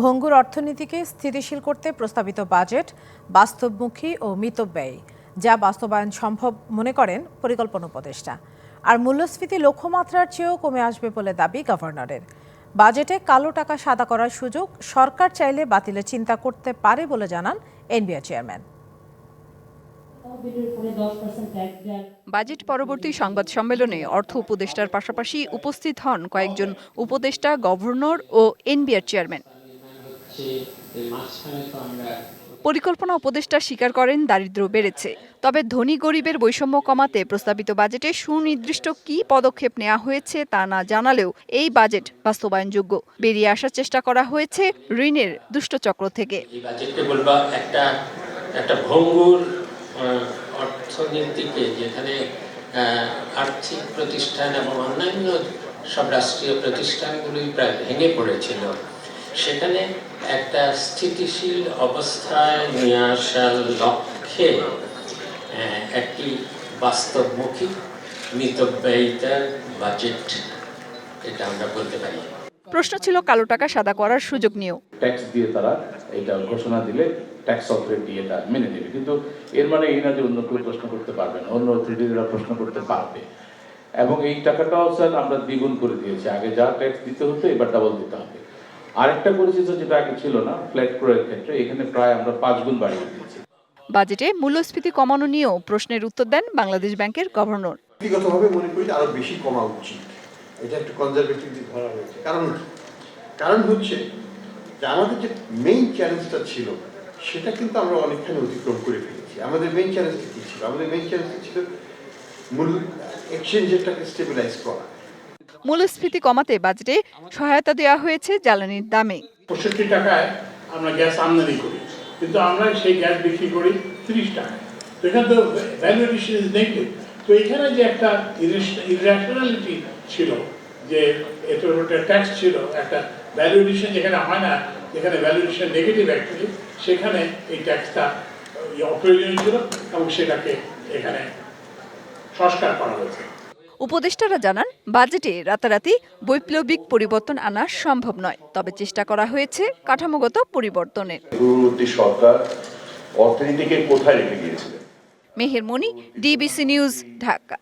ভঙ্গুর অর্থনীতিকে স্থিতিশীল করতে প্রস্তাবিত বাজেট বাস্তবমুখী ও মিতব্যয়ী, যা বাস্তবায়ন সম্ভব মনে করেন পরিকল্পনা উপদেষ্টা। আর মূল্যস্ফীতি লক্ষ্যমাত্রার চেয়েও কমে আসবে বলে দাবি গভর্নরের। বাজেটে কালো টাকা সাদা করার সুযোগ সরকার চাইলে বাতিলের চিন্তা করতে পারে বলে জানান এনবিআর চেয়ারম্যান। বাজেট পরবর্তী সংবাদ সম্মেলনে অর্থ উপদেষ্টার পাশাপাশি উপস্থিত হন কয়েকজন উপদেষ্টা, গভর্নর ও এনবিআর চেয়ারম্যান। পরিকল্পনা উপদেষ্টা স্বীকার করেন দারিদ্র্য বেড়েছে। তবে ধনী গরিবের বৈষম্য কমাতে প্রস্তাবিত বাজেটে সুনির্দিষ্ট কী পদক্ষেপ নেওয়া হয়েছে তা না জানালেও এই বাজেট বাস্তবায়নযোগ্য। বেরিয়ে আসার চেষ্টা করা হয়েছে ঋণের দুষ্টচক্র থেকে। একটা ভঙ্গুর অর্থনীতিকে যেখানে আর্থিক প্রতিষ্ঠান এবং অন্যান্য সব রাষ্ট্রীয় প্রতিষ্ঠানগুলোই প্রায় ভেঙে পড়েছিল। সেখানে একটা স্থিতিশীল অবস্থায় নিয়ে আসার লক্ষ্যে একটি বাস্তবমুখী মিতব্যয়িতার বাজেট এটা আমরা বলতে পারি। প্রশ্ন ছিল কালো টাকা সাদা করার সুযোগ নিয়েও। ট্যাক্স দিয়ে তারা এটা ঘোষণা দিলে ট্যাক্স অথরিটি এটা মেনে নেবে। কিন্তু এর মানে এই না যে অন্য কেউ প্রশ্ন করতে পারবে না অন্য অথরিটিরা প্রশ্ন করতে পারবে। এবং এই টাকাটাও স্যার আমরা দ্বিগুণ করে দিয়েছি। আগে যা ট্যাক্স দিতে হতো এবার ডাবল দিতে হবে। আরেকটা করেছি যেটা আগে ছিল না ফ্ল্যাট ক্রয়ের ক্ষেত্রে এখানে প্রায় আমরা পাঁচ গুণ বাড়িয়ে দিয়েছি। বাজেটে মূল্যস্ফীতি কমানো নিয়েও প্রশ্নের উত্তর দেন বাংলাদেশ ব্যাংকের গভর্নর। ব্যক্তিগতভাবে মনে করি আরও বেশি কমা উচিত। এটা একটু কনজারভেটিভ দিক ধরা হয়েছে। কারণ কারণ হচ্ছে যে আমাদের যে মেইন চ্যালেঞ্জটা ছিল সেটা কিন্তু আমরা অনেকখানি অতিক্রম করে ফেলেছি। আমাদের মেইন চ্যালেঞ্জটা কি ছিল? আমাদের মেইন চ্যালেঞ্জটা ছিল মূল এক্সচেঞ্জেরটাকে স্টেবিলাইজ করা। মূল্যস্ফীতি কমাতে বাজেটে সহায়তা দেওয়া হয়েছে জ্বালানির দামে। পঁয়ষট্টি টাকায় আমরা গ্যাস আমদানি করি, কিন্তু আমরা সেই গ্যাস বিক্রি করি তিরিশ টাকায় তো এখানে তো তো এখানে যে একটা ইরেশনালিটি ছিল, যে এটার একটা ট্যাক্স ছিল, একটা ভ্যালু এডিশন যেখানে হয় না, যেখানে ভ্যালু এডিশন নেগেটিভ অ্যাকচুয়ালি সেখানে এই ট্যাক্সটা অপ্রয়োজনীয় ছিল এবং সেটাকে এখানে সংস্কার করা হয়েছে। উপদেষ্টারা জানান বাজেটে রাতারাতি বৈপ্লবিক পরিবর্তন আনা সম্ভব নয় তবে চেষ্টা করা হয়েছে কাঠামোগত পরিবর্তনের। পূর্ববর্তী সরকার অর্থনীতিকে কোথায় রেখে গিয়েছিলেন? Meher Moni DBC news Dhaka.